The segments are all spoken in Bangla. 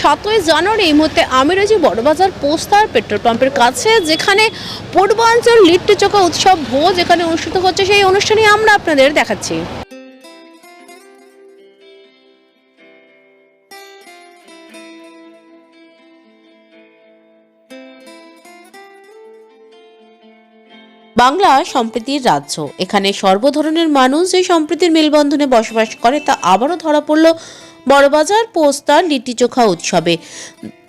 সাতই জানুয়ারি মুহূর্তে বড়বাজার পোস্তার কাছে, যেখানে উৎসব অনুষ্ঠিত হচ্ছে। আপনাদের দেখাচ্ছি। বাংলা সম্প্রীতির রাজ্য। এখানে সর্বধরনের মানুষ যে সম্প্রীতির মেলবন্ধনে বসবাস করে, তা আবারও ধরা পড়ল বড়বাজার পোস্তার লিট্টি চোখা উৎসবে।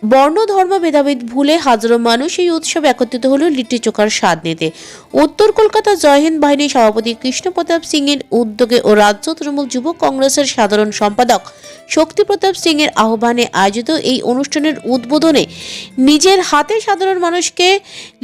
বর্ণ, ধর্ম, ভেদাভেদ ভুলে হাজারো মানুষ এই উৎসবে একত্রিত হলো লিট্টি চোখার স্বাদ নিতে। উত্তর কলকাতা জয়হিন্দ বাহিনীর সভাপতি কৃষ্ণপ্রতাপ সিং এর উদ্যোগে ও রাজ্য তৃণমূল যুব কংগ্রেসের সাধারণ সম্পাদক শক্তি প্রতাপ সিং এর আহ্বানে আয়োজিত এই অনুষ্ঠানের উদ্বোধনে নিজের হাতে সাধারণ মানুষকে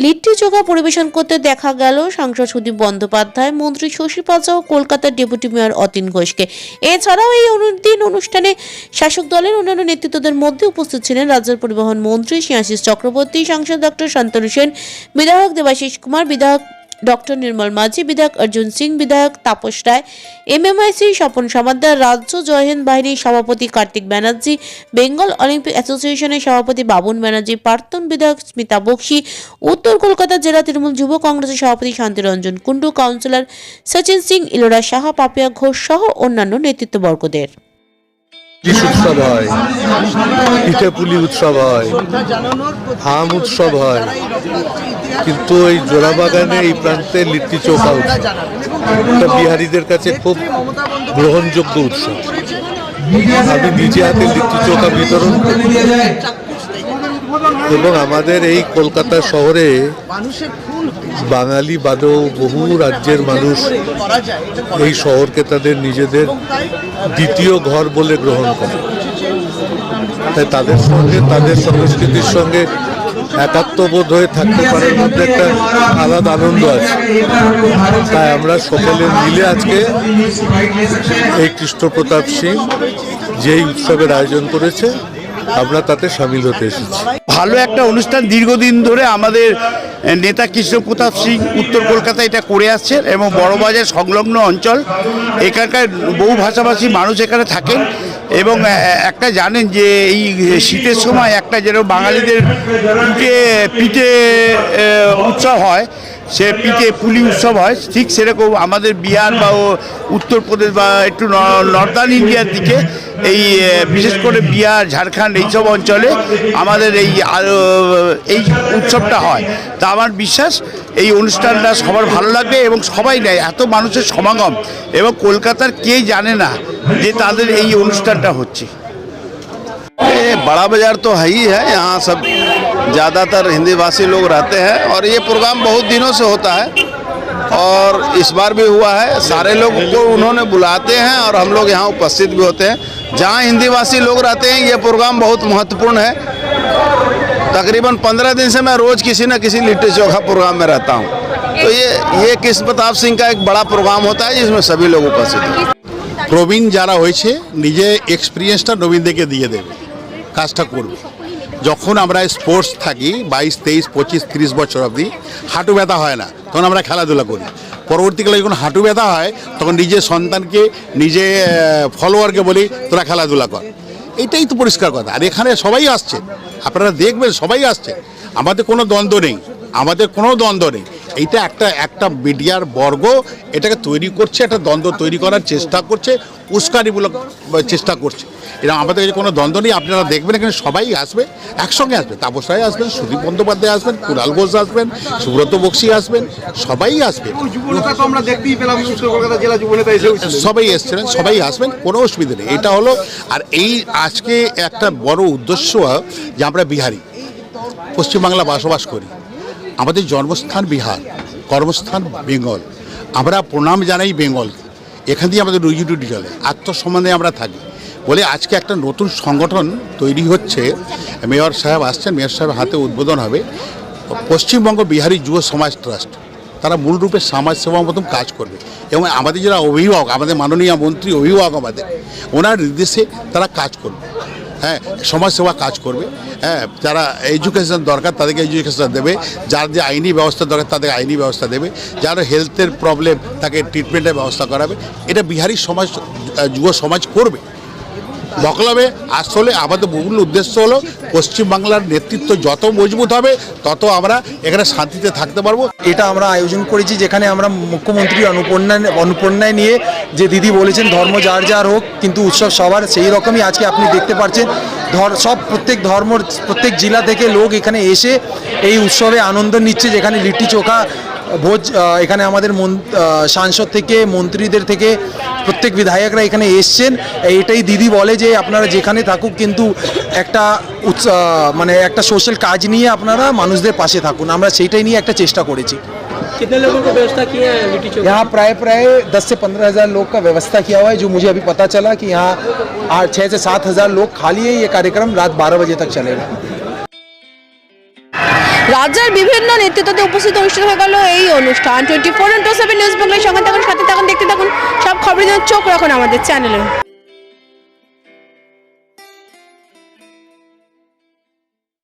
লিট্টি চোখা পরিবেশন করতে দেখা গেল সাংসদ সুদীপ বন্দ্যোপাধ্যায়, মন্ত্রী শশী পাজা ও কলকাতার ডেপুটি মেয়র অতীন ঘোষকে। এছাড়াও এই দিন অনুষ্ঠানে শাসক দলের অন্যান্য নেতৃত্বদের মধ্যে উপস্থিত ছিলেন রাজ্যের পরিবহন মন্ত্রী শ্রেয়াশিস চক্রবর্তী, সাংসদ ডক্টর শান্তনু সেন, বিধায়ক দেবাশিস কুমার, বিধায়ক ডক্টর নির্মল মাঝি, বিধায়ক অর্জুন সিং, বিধায়ক তাপস রায়, এমএমআইসি স্বপন সমাদ্দার, রাজ্য জয়হিন্দ বাহিনীর সভাপতি কার্তিক ব্যানার্জি, বেঙ্গল অলিম্পিক অ্যাসোসিয়েশনের সভাপতি বাবুন ব্যানার্জি, প্রাক্তন বিধায়ক স্মিতা বক্সি, উত্তর কলকাতা জেলা তৃণমূল যুব কংগ্রেসের সভাপতি শান্তিরঞ্জন কুণ্ডু, কাউন্সিলর সচিন সিং, ইলোরা সাহা, পাপিয়া ঘোষ সহ অন্যান্য নেতৃত্ববর্গদের। ইলিশ উৎসব হয় পিঠেপুলি উৎসব হয় আম উৎসব হয়, কিন্তু এই জোড়া বাগানে এই প্রান্তে লিট্টি চৌকা উৎসব। এটা বিহারীদের কাছে খুব গ্রহণযোগ্য উৎসব। আমি নিজে হাতে লিট্টি চোখা বিতরণ করি। এবং আমাদের এই কলকাতা শহরে বাঙালি বাদেও বহু রাজ্যের মানুষ এই শহরকে তাদের নিজেদের দ্বিতীয় ঘর বলে গ্রহণ করে। তাই তাদের সঙ্গে, তাদের সংস্কৃতির সঙ্গে একাত্মবোধ হয়ে থাকতে পারার মধ্যে একটা আলাদা আনন্দ আছে। তাই আমরা সকলে মিলে আজকে এই কৃষ্ণপ্রতাপ সিং যেই উৎসবের আয়োজন করেছে, আমরা তাতে সামিল হতে এসেছি। ভালো একটা অনুষ্ঠান দীর্ঘদিন ধরে আমাদের নেতা কৃষ্ণ প্রতাপ সিং উত্তর কলকাতায় এটা করে আসছেন এবং বড়বাজার সংলগ্ন অঞ্চল। এখানকার বহু ভাষাভাষী মানুষ এখানে থাকেন এবং একটা জানেন যে এই শীতের সময় একটা যেরকম বাঙালিদের পিঠে পিঠে উৎসব হয়। সে পিঠে পুলি উৎসব হয় ঠিক সেরকম আমাদের বিহার বা ও উত্তরপ্রদেশ বা একটু নর্দার্ন ইন্ডিয়ার দিকে এই আহ, বিশেষ করে বিহার ঝাড়খণ্ড এইসব অঞ্চলে আমাদের এই আহ, এই উৎসবটা হয় তা আমার বিশ্বাস এই অনুষ্ঠানটা সবার ভালো লাগবে এবং সবাই নেয় এত মানুষের সমাগম এবং কলকাতার কে জানে না যে তাদের এই অনুষ্ঠানটা হচ্ছে ये बड़ा बाजार तो है ही है यहाँ सब ज़्यादातर हिंदी भाषी लोग रहते हैं और ये प्रोग्राम बहुत दिनों से होता है और इस बार भी हुआ है सारे लोग को उन्होंने बुलाते हैं और हम लोग यहाँ उपस्थित भी होते हैं जहाँ हिंदी भाषी लोग रहते हैं ये प्रोग्राम बहुत महत्वपूर्ण है तकरीबन पंद्रह दिन से मैं रोज़ किसी न किसी लिट्टी चोखा प्रोग्राम में रहता हूँ तो ये ये कृष्ण प्रताप सिंह का एक बड़ा प्रोग्राम होता है जिसमें सभी लोग उपस्थित हैं প্রবীণ যারা হয়েছে নিজে এক্সপিরিয়েন্সটা নবীনদেরকে দিয়ে দেবে কাজটা করবে যখন আমরা স্পোর্টস থাকি, বাইশ, তেইশ, পঁচিশ, তিরিশ বছর অবধি, হাঁটু ব্যথা হয় না, তখন আমরা খেলাধুলা করি। পরবর্তীকালে যখন হাঁটু ব্যথা হয়, তখন নিজের সন্তানকে নিজে ফলোয়ারকে বলি, তোরা খেলাধুলা কর। এটাই তো পরিষ্কার কথা। আর এখানে সবাই আসছে। আপনারা দেখবেন সবাই আসছে। আমাদের কোনো দ্বন্দ্ব নেই। আমাদের কোনো দ্বন্দ্ব নেই। এইটা একটা একটা মিডিয়ার বর্গ এটাকে তৈরি করছে একটা দ্বন্দ্ব তৈরি করার চেষ্টা করছে উস্কানিমূলক চেষ্টা করছে। এরকম আমাদের কাছে কোনো দ্বন্দ্ব নেই আপনারা দেখবেন এখানে সবাই আসবে একসঙ্গে আসবে। তাপস রায় আসবেন সুদীপ বন্দ্যোপাধ্যায় আসবেন কুণাল ঘোষ আসবেন সুব্রত বক্সি আসবেন সবাই আসবে। সবাই এসছিলেন সবাই আসবেন কোনো অসুবিধা নেই। এটা হলো আর এই আজকে একটা বড় উদ্দেশ্য যে আমরা বিহারি পশ্চিমবাংলা বসবাস করি। আমাদের জন্মস্থান বিহার, কর্মস্থান বেঙ্গল। আমরা প্রণাম জানাই বেঙ্গল। এখান দিয়ে আমাদের রুজি টুটি চলে, আত্মসম্মানে আমরা থাকি। বলে আজকে একটা নতুন সংগঠন তৈরি হচ্ছে। মেয়র সাহেব আসছেন, মেয়র সাহেবের হাতে উদ্বোধন হবে। পশ্চিমবঙ্গ বিহারি যুব সমাজ ট্রাস্ট। তারা মূল রূপে সমাজ সেবা মতন কাজ করবে। এবং আমাদের যারা অভিভাবক, আমাদের মাননীয় মন্ত্রী, অভিভাবক আমাদের, ওনার নির্দেশে তারা কাজ করবে। হ্যাঁ সমাজসেবা কাজ করবে। হ্যাঁ যারা এডুকেশন দরকার তাদেরকে এডুকেশন দেবে। যার যে আইনি ব্যবস্থা দরকার তাদের আইনি ব্যবস্থা দেবে। যার হেলথের প্রবলেম তাকে ট্রিটমেন্টের ব্যবস্থা করাবে। এটা বিহারি সমাজ, যুব সমাজ করবে। মকলবে আসলে আমাদের মূল উদ্দেশ্য হলো, পশ্চিমবাংলার নেতৃত্ব যত মজবুত হবে, তত আমরা এখানে শান্তিতে থাকতে পারব। এটা আমরা আয়োজন করেছি, যেখানে আমরা মুখ্যমন্ত্রী অনুপ্রেরণা অনুপ্রেরণায় নিয়ে যে দিদি বলেছেন, ধর্ম যার যার হোক, কিন্তু উৎসব সবার সেই রকমই আজকে আপনি দেখতে পাচ্ছেন। ধর, সব প্রত্যেক ধর্ম, প্রত্যেক জেলা থেকে লোক এখানে এসে এই উৎসবে আনন্দ নিচ্ছে, যেখানে লিট্টি চোখা ভোজ আহ, এখানে আমাদের মন- আহ, সাংসদ থেকে মন্ত্রীদের থেকে প্রত্যেক বিধায়করা এখানে এসছেন এটাই দিদি বলে যে আপনারা যেখানে থাকুক কিন্তু একটা উৎস- আহ, মানে একটা সোশ্যাল কাজ নিয়ে আপনারা মানুষদের পাশে থাকুন আমরা সেইটাই নিয়ে একটা চেষ্টা করেছি कितने लोगों को व्यवस्था की है लिट्टी चोखा यहाँ प्राय प्राय 10 से पंद्रह हज़ार लोग का व्यवस्था किया हुआ है जो मुझे अभी पता चला कि यहाँ आठ छः से सात हज़ार लोग खाली है ये कार्यक्रम रात बारह बजे तक चलेगा রাজ্যের বিভিন্ন নেতৃত্বতে উপস্থিত অনুষ্ঠিত হয়ে গেল এই অনুষ্ঠান। Twenty four into seven news বাংলার সঙ্গে থাকুন, সাথে থাকুন, দেখতে থাকুন। সব খবরের জন্য চোখ রাখুন আমাদের চ্যানেলে।